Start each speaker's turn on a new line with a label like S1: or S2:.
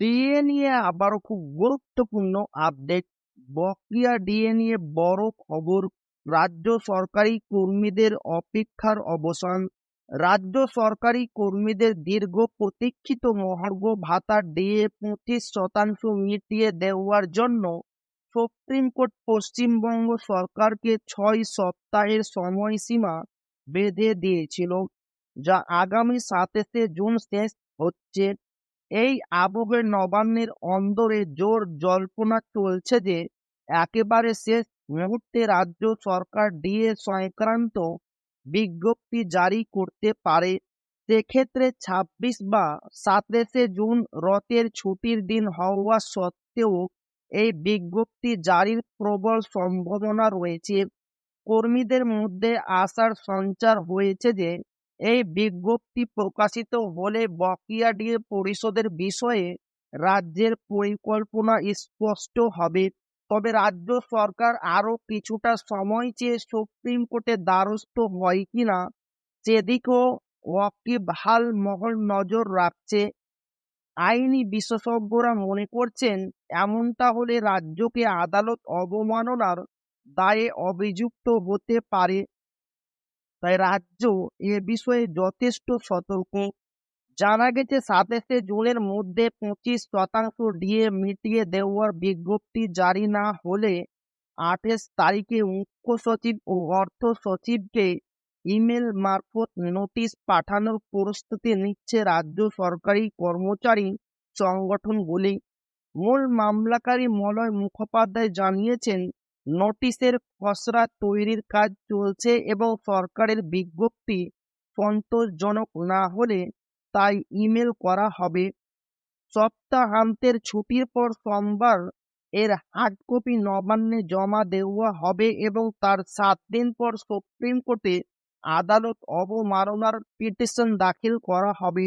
S1: DA নিয়ে আবারও খুব গুরুত্বপূর্ণ আপডেট। বকেয়া ডিএ নিয়ে বড় খবর। রাজ্য সরকারি কর্মীদের অপেক্ষার অবসান। রাজ্য সরকারি কর্মীদের দীর্ঘ প্রতীক্ষিত মহার্ঘ ভাতা ডিএ পঁচিশ শতাংশ মিটিয়ে দেওয়ার জন্য সুপ্রিম কোর্ট পশ্চিমবঙ্গ সরকারকে ছয় সপ্তাহের সময়সীমা বেঁধে দিয়েছিল, যা আগামী সাতাশে জুন শেষ হচ্ছে। এই আবহে নবান্নের অন্দরে জোর জল্পনা চলছে যে, একেবারে শেষ মুহূর্তে রাজ্য সরকার ডিএ সংক্রান্ত বিজ্ঞপ্তি জারি করতে পারে। সেক্ষেত্রে ছাব্বিশ বা সাতাশে জুন রথের ছুটির দিন হওয়া সত্ত্বেও এই বিজ্ঞপ্তি জারির প্রবল সম্ভাবনা রয়েছে। কর্মীদের মধ্যে আশার সঞ্চার হয়েছে যে এই বিজ্ঞপ্তি প্রকাশিত হলে বকেয়া ডিএ পরিশোধের বিষয়ে রাজ্যের পরিকল্পনা স্পষ্ট হবে। তবে রাজ্য সরকার আরও কিছুটা সময় চেয়ে সুপ্রিম কোর্টে দ্বারস্থ হয় কিনা, সেদিকেও ওয়াকিবহাল মহল নজর রাখছে। আইনি বিশেষজ্ঞরা মনে করছেন, এমনটা হলে রাজ্যকে আদালত অবমাননার দায়ে অভিযুক্ত হতে পারে। তাই রাজ্য এ বিষয়ে যথেষ্ট সতর্ক। জানা গেছে, সাতাশে জুনের মধ্যে পঁচিশ শতাংশ ডিএ মিটিয়ে দেওয়ার বিজ্ঞপ্তি জারি না হলে আঠাশ তারিখে মুখ্য সচিব ও অর্থ সচিবকে ইমেল মারফত নোটিশ পাঠানোর প্রস্তুতি নিচ্ছে রাজ্য সরকারি কর্মচারী সংগঠনগুলি মূল মামলাকারী মলয় মুখোপাধ্যায় জানিয়েছেন নোটিশের খসড়া তৈরির কাজ চলছে এবং সরকারের বিজ্ঞপ্তি সন্তোষজনক না হলে তাই ইমেল করা হবে। সপ্তাহান্তের ছুটির পর সোমবার এর হার্ড কপি নবান্নে জমা দেওয়া হবে এবং তার সাত দিন পর সুপ্রিম কোর্টে আদালত অবমাননার পিটিশন দাখিল করা হবে।